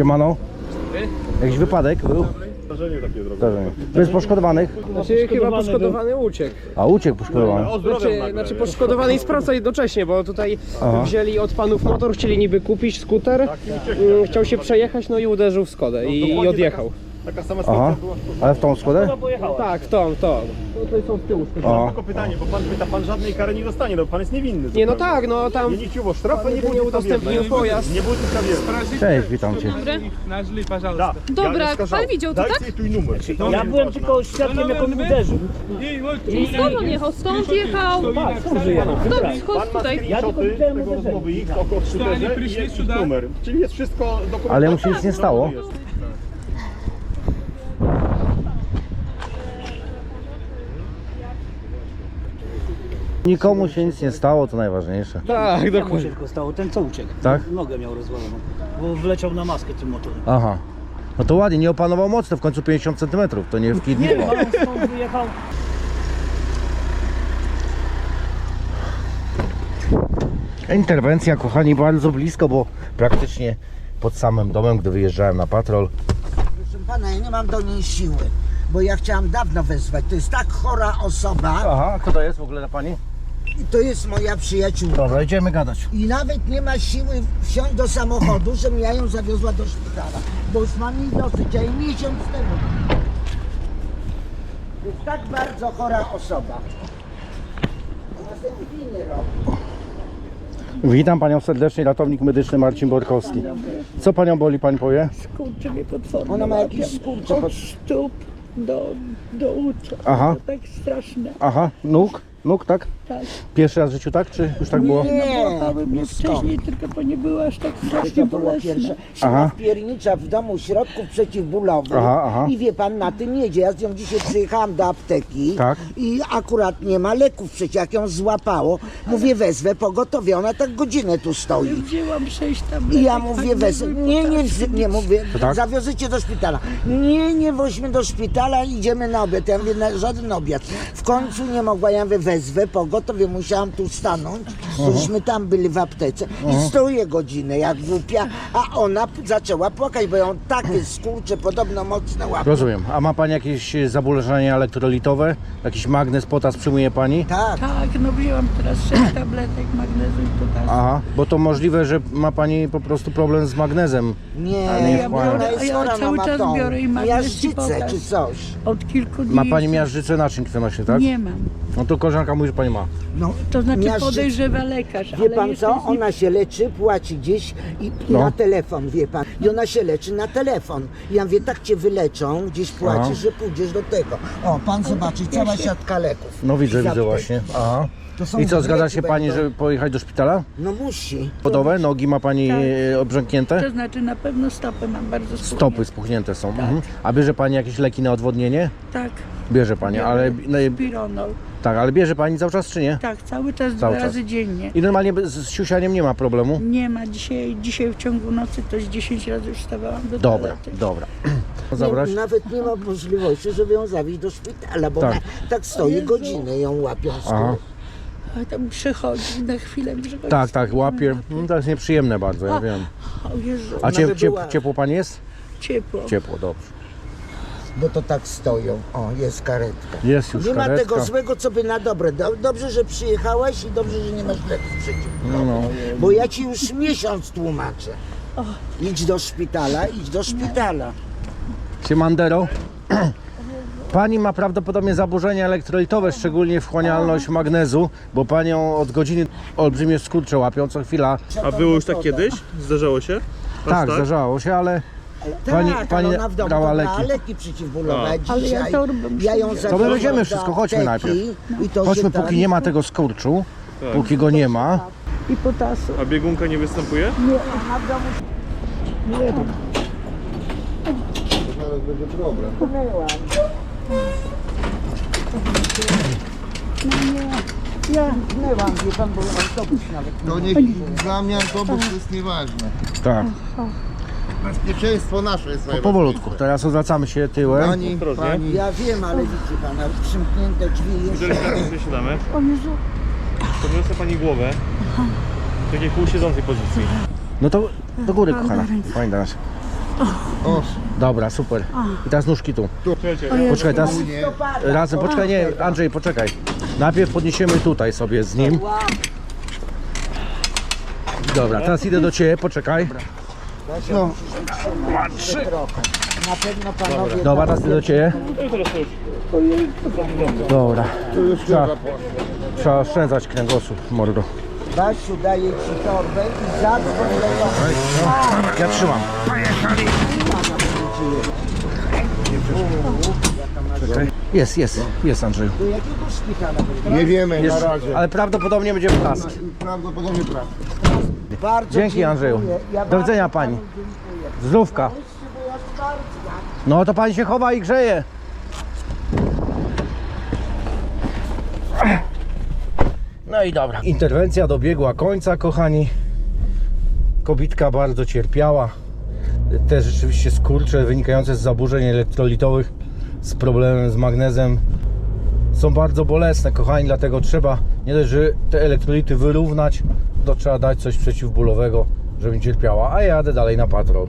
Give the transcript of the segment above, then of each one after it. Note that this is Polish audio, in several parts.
Siemano. Jakiś wypadek był? Zdarzenie takie drogie. Zdarzenie. Bez poszkodowanych? Znaczy chyba poszkodowany uciekł. A uciekł poszkodowany. Znaczy, znaczy poszkodowany i sprawca jednocześnie, bo tutaj Aha. wzięli od panów motor, chcieli niby kupić skuter, mm, chciał się przejechać, no i uderzył w Skodę i, i Dokładnie odjechał. Taka sama Aha. sytuacja była. Ale w tą Skodę? Tak, to, to. No tutaj są z tyłu Skody. O. Tylko pytanie, bo pan pyta, pan żadnej kary nie dostanie, no pan jest niewinny. Nie, no zupełnie. tak, no tam Nie nieciuło sztrafy, Pan nie jedynie było udostępnił pojazd. Nie było tylko wierny. Cześć, witam cię. Нашли, пожалуйста. Da. Dobra, ja nie skazałem. pan widział to, Dajcie tak? tu i numer. To Ja jest byłem ważne. tylko świadkiem, jak on uderzył. И вот I skąd on jechał? Stąd jechał? Stąd, Pan skąd ma tutaj? screenshoty widziałem tego uderzenie. rozmowy ich o Stali, skuterze i przyszli jest ich сюда. numer. Czyli jest wszystko dokumentowane. Ale mu się nic nie stało? Jest. Nikomu się nic nie stało, to najważniejsze. Tak, Jak mu dokładnie. się tylko stało? Ten co uciekł? Tak? Nogę miał rozwaloną, bo wleciał na maskę tym motorem. Aha. No to ładnie, nie opanował mocno, w końcu 50 cm, to nie w. Nie, on stąd wyjechał. Interwencja, kochani, bardzo blisko, bo praktycznie pod samym domem, gdy wyjeżdżałem na patrol. Proszę pana, ja nie mam do niej siły, bo ja chciałam dawno wezwać. To jest tak chora osoba Aha, kto to jest w ogóle na pani? I to jest moja przyjaciółka. Dobra, idziemy gadać. I nawet nie ma siły wsiąść do samochodu, żebym ja ją zawiozła do szpitala, bo już mam jej dosyć, a jej miesiąc temu. To jest tak bardzo chora osoba. Ona sobie winy robi. Witam panią serdecznie, ratownik medyczny Marcin Borkowski. Co panią boli, pani powie? Skurcze mnie potwornie Ona ma łapią. jakieś skurcze Od pod- stóp do, do ucha. Aha. To tak straszne. Aha, nóg? Nóg, tak? Tak. Pierwszy raz w życiu, tak? Czy już tak było? Nie, No, łapały mnie no skąd? wcześniej, tylko to nie było aż tak To strasznie było pierwsze. bolesne. Siła Aha. wpiernicza w domu środków przeciwbólowych. Aha, aha. I wie pan, na tym jedzie. Ja z nią dzisiaj przyjechałam do apteki Tak. i akurat nie ma leków przecież. Jak ją złapało, mówię wezwę pogotowie. Ona tak godzinę tu stoi. Wzięłam sześć tabletek. I ja mówię wezmę. Nie, nie, nie mówię. To tak? Zawiozę cię do szpitala. Nie, nie woźmy do szpitala, idziemy na obiad. Ja mówię, na żaden obiad. W końcu nie mogła, ja mówię, wezwę pogotowie. Musiałam tu stanąć. Żeśmy tam byli w aptece. I stoję godzinę jak głupia, a ona p- zaczęła płakać, bo ją takie skurcze podobno mocno łapią. Rozumiem. A ma pani jakieś e, zaburzenia elektrolitowe? Jakiś magnez, potas przyjmuje pani? Tak. Tak, no wzięłam teraz sześć tabletek magnezu i potasu. Aha, bo to możliwe, że ma pani po prostu problem z magnezem. Nie, Ale nie ja ona A jest ja chora cały czas matą. biorę i magnes i Miażdżycę potas. czy coś. Od kilku dni. Ma pani miażdżycę naczyń krwionośnych, tak? Nie mam. No to koleżanka mówi, że pani ma. No, To znaczy podejrzewa lekarz. Wie ale pan jeszcze co? Ona się leczy, płaci gdzieś i No. na telefon, wie pan. I ona się leczy na telefon. I ja mówię, tak cię wyleczą, gdzieś płacisz, Aha. że pójdziesz do tego. O, pan zobaczy, cała siatka leków. No widzę, widzę właśnie. Aha. To są I co, zgadza się pani, będą. żeby pojechać do szpitala? No musi. Podowe? Nogi ma pani Tak. e, obrzęknięte? To znaczy na pewno stopy mam bardzo spuchnięte. Stopy spuchnięte są. Mhm. A bierze pani jakieś leki na odwodnienie? Tak. Bierze pani, ale, no, Pironol. tak, ale bierze pani cały czas czy nie? Tak, cały czas Cały dwa czas. razy dziennie. I normalnie bez- z siusianiem nie ma problemu? Nie ma dzisiaj, dzisiaj w ciągu nocy to z 10 razy już wstawałam do Dobra, toalety. dobra. Zabrać? Nie, nawet nie ma możliwości, żeby ją zawieźć do szpitala, bo Tak. tak, tak stoi godzinę ją łapią z Aha. tyłu. A tam przychodzi, na chwilę przychodzi. Tak, tak, łapie. No, to jest nieprzyjemne bardzo, ja wiem. O Jezu, A ciep, była- ciepło pani jest? ciepło. Ciepło, dobrze. Bo to tak stoją. O, jest karetka. Jest już Nie ma karetka. tego złego, co by na dobre. Do- Dobrze, że przyjechałaś i dobrze, że nie masz leków przeciwbólowych. No. Bo ja ci już miesiąc tłumaczę. Idź do szpitala, idź do szpitala. Siemandero. Pani ma prawdopodobnie zaburzenia elektrolitowe, szczególnie wchłanialność magnezu, bo panią od godziny olbrzymie skurcze łapią co chwila. A było już tak kiedyś? Zdarzało się? Tak, zdarzało się, ale Pani- tak, pani ale ona w domu brała leki. leki przeciwbólowe. A Ale ja dzisiaj torbę ja ją muszę zawiozłam będziemy do wszystko, chodźmy apteki najpierw. I to chodźmy się póki tam- nie ma tego skurczu, póki go nie ma. I potasu. A biegunka nie występuje? Ja zmyłam, wie pan, bo autobus nawet To nie, dla mnie autobus to jest nieważne. Tak, Bezpieczeństwo nasze jest najważniejsze. powolutku. Teraz odwracamy się tyłem. Pani, Ostrożnie. pani, Ja wiem, ale widzi pan, ale przymknięte drzwi Jeżeli jeszcze. tak sobie siadamy, O Jezu. podniosę pani głowę w takiej półsiedzącej pozycji. No to do góry, kochana. Pani Dasia. O, Dobra, super. I teraz nóżki tu. Poczekaj, teraz razem, poczekaj, nie, Andrzej, poczekaj. Najpierw podniesiemy tutaj sobie z nim. Dobra, teraz idę do Ciebie, poczekaj. no. Na pewno panowie Dobra, teraz idę do Ciebie. Dobra. Trzeba, trzeba oszczędzać kręgosłup, mordo. Basiu daje ci torbę i zadzwoń do Ja trzymam. Czekaj. Jest, jest, jest Andrzeju. Do jakiego szpitala? Nie wiemy Jest, na razie. ale prawdopodobnie będzie blask. Prawdopodobnie prawda. Bardzo Dzięki dziękuję. Andrzeju. Ja Do bardzo widzenia panu pani. dziękuję. Zdrówka. No to pani się chowa i grzeje. No i dobra. Interwencja dobiegła końca, kochani. Kobitka bardzo cierpiała. Te rzeczywiście skurcze wynikające z zaburzeń elektrolitowych, z problemem z magnezem są bardzo bolesne, kochani, dlatego trzeba nie dość, że te elektrolity wyrównać, to trzeba dać coś przeciwbólowego, żeby cierpiała. A ja jadę dalej na patrol.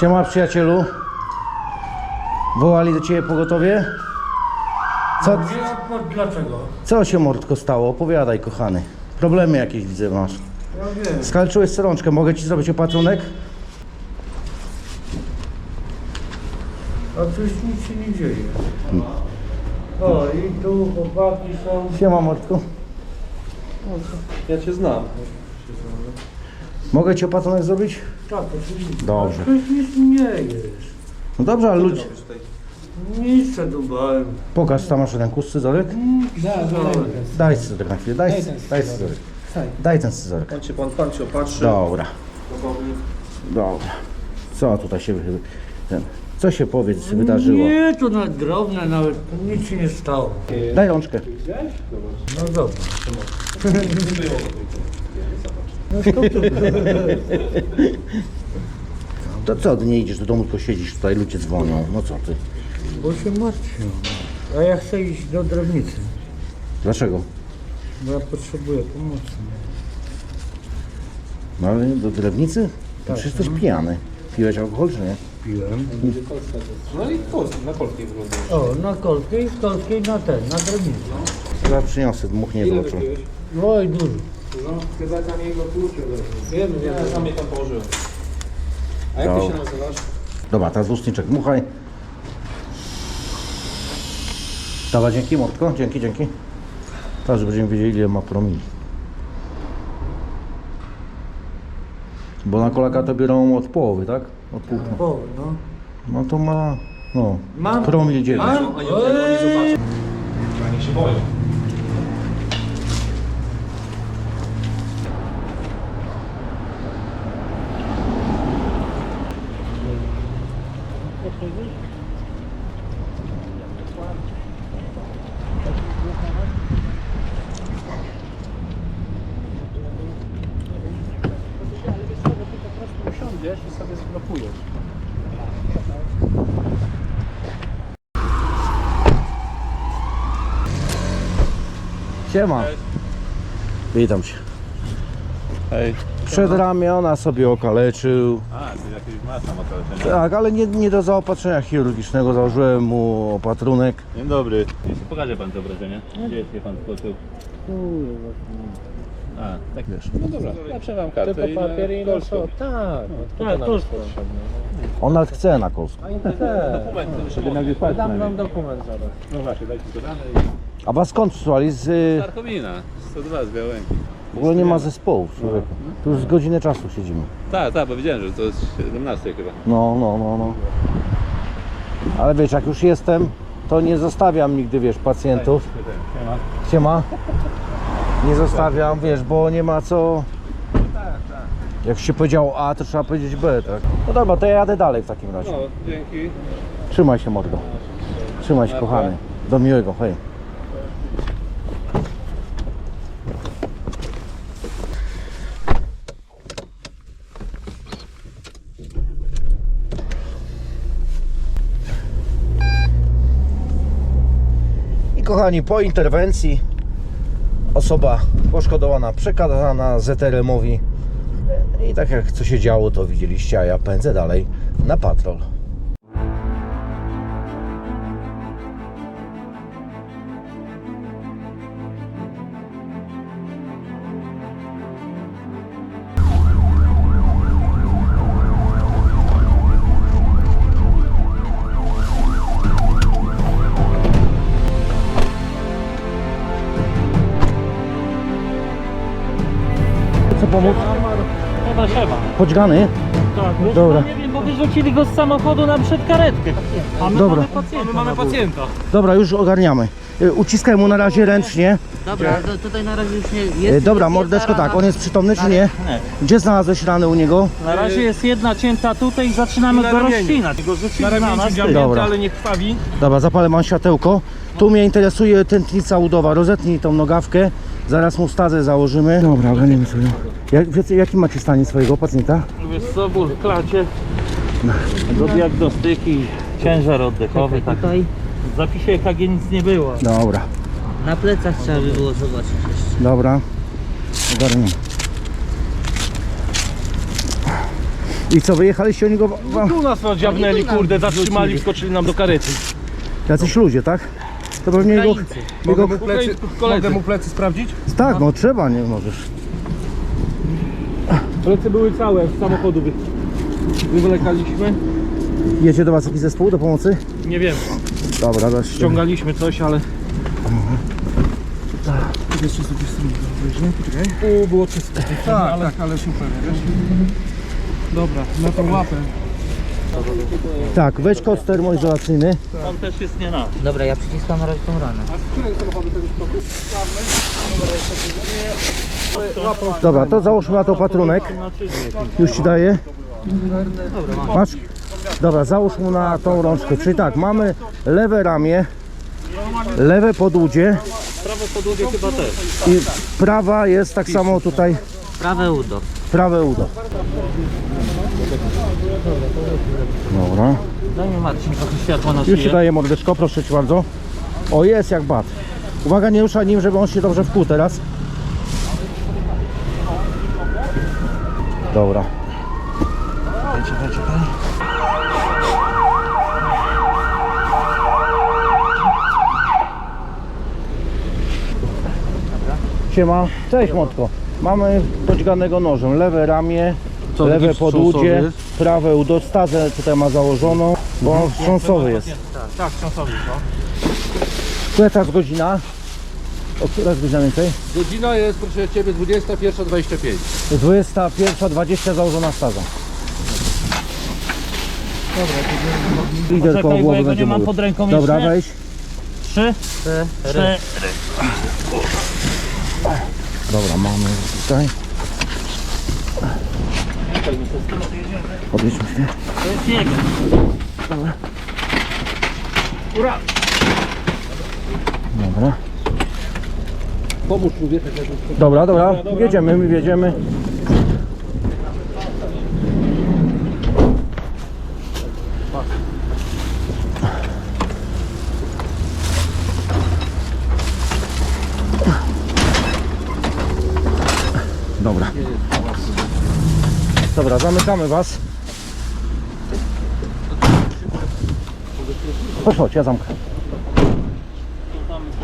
Siema przyjacielu. Wołali do ciebie pogotowie? Co, Dlaczego? co się mordko stało? Opowiadaj kochany. Problemy jakieś widzę masz. Ja wiem. Skalczyłeś strączkę, mogę ci zrobić opatrunek? A coś nic się nie dzieje. O, i tu chłopaki są. Siema mordko. Ja cię znam. Mogę ci opatrunek zrobić? Tak, oczywiście. Dobrze. Coś nic nie jest. No dobrze, ale ludzie... Nic se dubałem. Pokaż, tam masz ten kus scyzoryk? Daj scyzoryk na chwilę, daj, daj scyzoryk. Daj ten scyzoryk. Pan się, pan, pan się opatrzy. Dobra. Dobra. Co tutaj się... wy- Ten, co się powiedz wydarzyło? Nie, to na drobne nawet, to nic się nie stało. Daj rączkę. No dobra. To co, ty nie idziesz do domu, tylko siedzisz tutaj, ludzie dzwonią. No co ty? Bo się martwię. A ja chcę iść do drewnicy, Dlaczego? bo ja potrzebuję pomocy. No ale do drewnicy? No przecież jesteś pijany. Piłeś alkohol czy nie? Piłem. No i Polski, na polskiej wygląda. O, na kolskiej, z kolskiej na ten, na drewnicy. Ja przyniosę, dmuchnie w oczu. Oj, dużo. Chyba tam jego klucze leżą. Wiem, wiem. Ja sam je tam położyłem. A jak ty się Dobra. nazywasz? Dobra, teraz ustniczek dmuchaj. Dawa, dzięki Mordko, dzięki, dzięki. Teraz będziemy wiedzieli ile ma promili. Bo na kolaka to biorą od połowy, tak? Od pół. O, no. No to ma, no, Mam. promil dzieli. Mam? Oni, oni, oni zobaczą. Oni się boją. Usiądziesz i zblokujesz. Siema. Witam cię. Hej. Przedramiona sobie okaleczył. A, ty jakieś masz tam okaleczenie. Tak, ale nie, nie do zaopatrzenia chirurgicznego. Założyłem mu opatrunek. Dzień dobry. Jeśli pokaże pan to obrażenie, gdzie jest je pan skoczył? A, tak wiesz. No dobra, ja przelewam kartę Tylko i papier i no kolską. co? Tak, Tak, to On nawet chce na kosku. Żeby nagrywać Dam wam dokument zaraz. No właśnie, dajcie to dane i... A was skąd przysłali? Z, y, Tarkowina, 102 z Białęki. w ogóle nie ma zespołów, człowieku. Tu już z godzinę czasu siedzimy. Tak, tak, bo widziałem, że to jest 17 chyba. No, no, no, no. Ale wiesz, jak już jestem, to nie zostawiam nigdy, wiesz, pacjentów. Siema. Nie zostawiam, wiesz, bo nie ma co... Jak się powiedziało A, to trzeba powiedzieć B, tak? No dobra, to ja jadę dalej w takim razie. No, dzięki. Trzymaj się mordo. Trzymaj się kochany. Do miłego, hej. I kochani, po interwencji osoba poszkodowana przekazana ZRM-owi i tak jak co się działo to widzieliście, a ja pędzę dalej na patrol. Pomóc? Chyba trzeba. Podźgany? Tak, Dobra. nie wiem, bo wyrzucili go z samochodu nam przed karetkę. A my Dobra. mamy pacjenta. My mamy pacjenta. Dobra, już ogarniamy. Y, Uciskaj mu na razie ręcznie. Dobra, to tutaj na razie już nie Y, jest. Dobra, mordeczko tak, on jest przytomny czy nie? Nie. Gdzie znalazłeś ranę u niego? Na razie jest jedna cięta tutaj i zaczynamy go rozcinać. Go rzucili na nas. ty. Dobra. ale nie krwawi. Dobra, zapalę mam światełko. Tu mnie interesuje tętnica udowa. Rozetnij tą nogawkę. Zaraz mu stazę założymy. Dobra, ogarniemy sobie. Jak, wiecie, jaki macie stanie swojego pacjenta? Wiesz co, ból w klacie. Do diagnostyki, ciężar oddechowy. Tak. Tutaj W zapisie EKG nic nie było. Dobra, na plecach trzeba by było zobaczyć jeszcze. dobra. Ogarniemy. I co, wyjechaliście o niego? Wam? Tu nas dziabnęli, kurde, zatrzymali, wskoczyli nam do karety. Jacyś ludzie, tak? To pewnie jego... jego... Mogę mu plecy, mogę mu plecy sprawdzić? Tak, no trzeba, nie możesz. Plecy były całe, z samochodu wy... wywlekaliśmy. Jedzie do was jakiś zespół do pomocy? Nie wiem, Dobra, dość. ściągaliśmy coś, ale... Tu było czysto. Tak, ale... tak, ale super, wiesz? Dobra, na tą łapę. Tak, weź kod termoizolacyjny. On też jest nie nasz. Dobra, ja przyciskam na razie tą ranę. Dobra, to załóżmy na to patrunek. Już ci daję. Masz? Dobra, załóż mu na tą rączkę. Czyli tak, mamy lewe ramię, lewe podłudzie Prawo podłogie chyba też. i prawa jest tak samo tutaj, Prawe udo. Prawe udo. Dobra. Daj mi Marcin trochę światła na Już ci daję mordeczko, proszę cię bardzo. O, jest jak bat. Uwaga, nie ruszaj nim, żeby on się dobrze wkłuł teraz. Dobra. Siema. Cześć Motko. Mamy podźganego nożem. Lewe ramie, lewe podłudzie, prawe udo. Stazę tutaj ma założoną, bo on wstrząsowy jest. Tak, czasowy, no. Która teraz godzina? O która jest godzina więcej? Godzina jest, proszę Ciebie, 21.25. 21.20 założona staza. Lider koło Poczekaj, bo głowy ja go będzie nie mam mówił. pod ręką Dobra, jeszcze. weź. Trzy, cztery. Dobra, mamy tutaj. Podjedźmy się. To jest jego. Dobra. Pomóż człowieku. Dobra, dobra, jedziemy, my jedziemy. Dobra. Dobra, zamykamy was. Chodź, chodź, ja zamknę.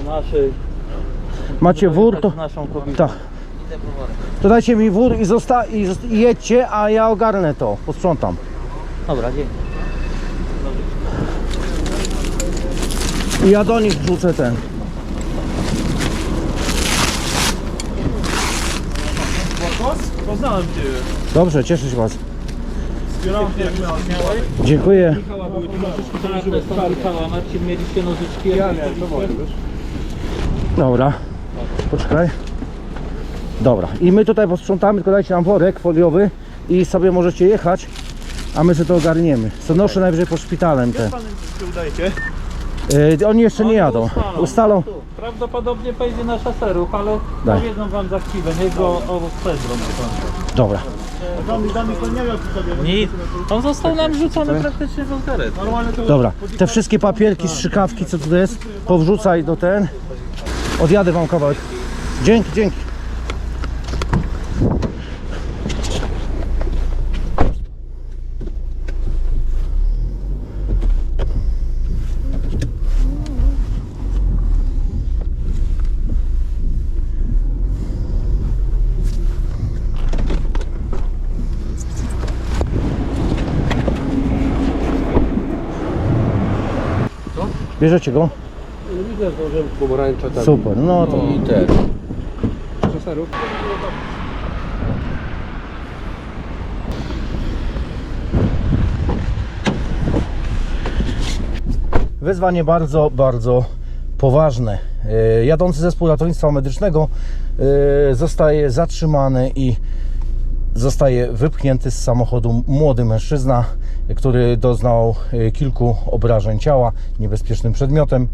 Naszej, Macie wór, to... naszą. Tak. To dajcie mi wór i, zosta- i, jedźcie, a ja ogarnę to, posprzątam. Dobra, dzięki. I ja do nich wrzucę ten. Poznałem Cię. Dobrze, cieszę się was. Dziękuję. Mieliście nożyczki? Ja miałem, to? Dobra. Poczekaj. Dobra, i my tutaj posprzątamy, tylko dajcie nam worek foliowy i sobie możecie jechać, a my sobie to ogarniemy. Co noszę najwyżej pod szpitalem te. udajecie? Yy, oni jeszcze nie jadą. ustalą. Prawdopodobnie pojedzie na szaserów, ale Daj. powiedzą wam za chwilę, niech go obsadzą. Dobra. Nic, on został nam rzucony praktycznie w karet. Dobra, te wszystkie papierki, strzykawki, co tu jest, powrzucaj do ten. Odjadę wam kawałek. Dzięki, dzięki. Bierzecie go? Widzę, że pomarańcza tam. Super, no to... I ten. Czaserów. Wyzwanie bardzo, bardzo poważne. E, Jadący zespół ratownictwa medycznego e, zostaje zatrzymany i zostaje wypchnięty z samochodu młody mężczyzna, który doznał e, kilku obrażeń ciała niebezpiecznym przedmiotem.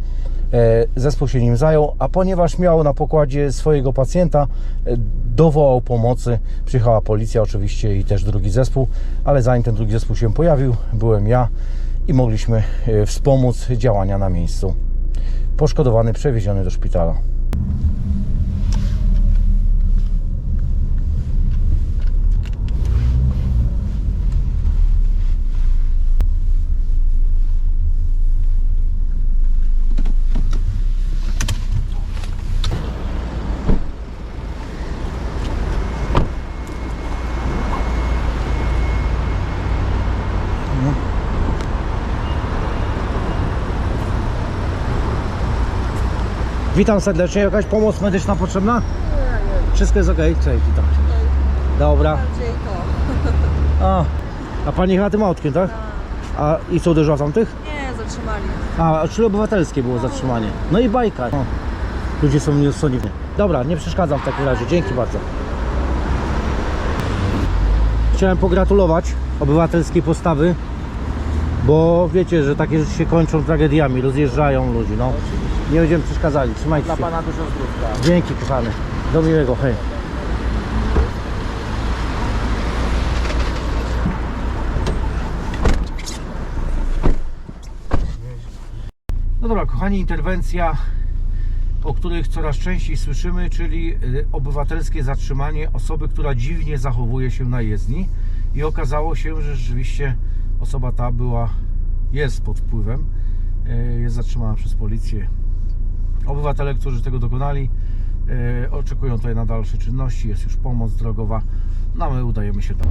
E, Zespół się nim zajął, a ponieważ miał na pokładzie swojego pacjenta, e, dowołał pomocy. Przyjechała policja oczywiście i też drugi zespół, ale zanim ten drugi zespół się pojawił, byłem ja i mogliśmy wspomóc działania na miejscu. Poszkodowany przewieziony do szpitala. Witam serdecznie. Jakaś pomoc medyczna potrzebna? Nie, nie. Wszystko jest ok? Cześć, witam cię. Dobra. A, a pani jechała tym autkiem, tak? A i co uderzyła w tamtych? Nie, zatrzymali. A, czyli obywatelskie było zatrzymanie. No i bajka. O, ludzie są nieosądni. Dobra, nie przeszkadzam w takim razie. Dzięki bardzo. Chciałem pogratulować obywatelskiej postawy, bo wiecie, że takie rzeczy się kończą tragediami, rozjeżdżają ludzi, no. Nie będziemy przeszkadzali, trzymajcie się. Dla Pana dużo zdrówka. Dzięki kochany. Do miłego, hej. No dobra, kochani, interwencja, o których coraz częściej słyszymy, czyli y, obywatelskie zatrzymanie osoby, która dziwnie zachowuje się na jezdni. I okazało się, że rzeczywiście osoba ta była, jest pod wpływem, y, jest zatrzymana przez policję. Obywatele, którzy tego dokonali, y, oczekują tutaj na dalsze czynności, jest już pomoc drogowa, no a my udajemy się tam.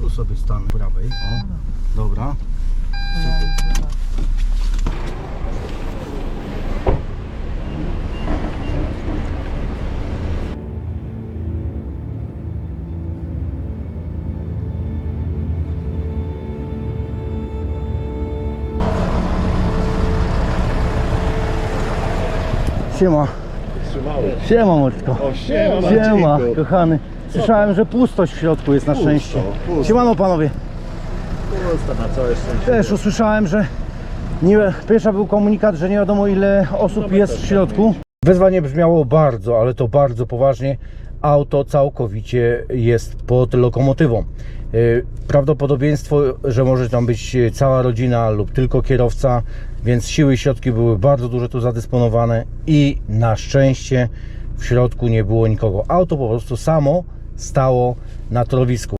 Tu sobie stanę prawej. O, dobra. Siema. Siema Mordko. siema, Siema, kochany. Słyszałem, że pustość w środku jest na szczęście. pusto. Siemano panowie. Pusta na całe szczęście. Też usłyszałem, że nie, pierwsza był komunikat, że nie wiadomo ile osób jest w środku. Wezwanie brzmiało bardzo, ale to bardzo poważnie. Auto całkowicie jest pod lokomotywą. Yy, Prawdopodobieństwo, że może tam być cała rodzina lub tylko kierowca, więc siły i środki były bardzo duże tu zadysponowane i na szczęście w środku nie było nikogo. Auto po prostu samo stało na torowisku.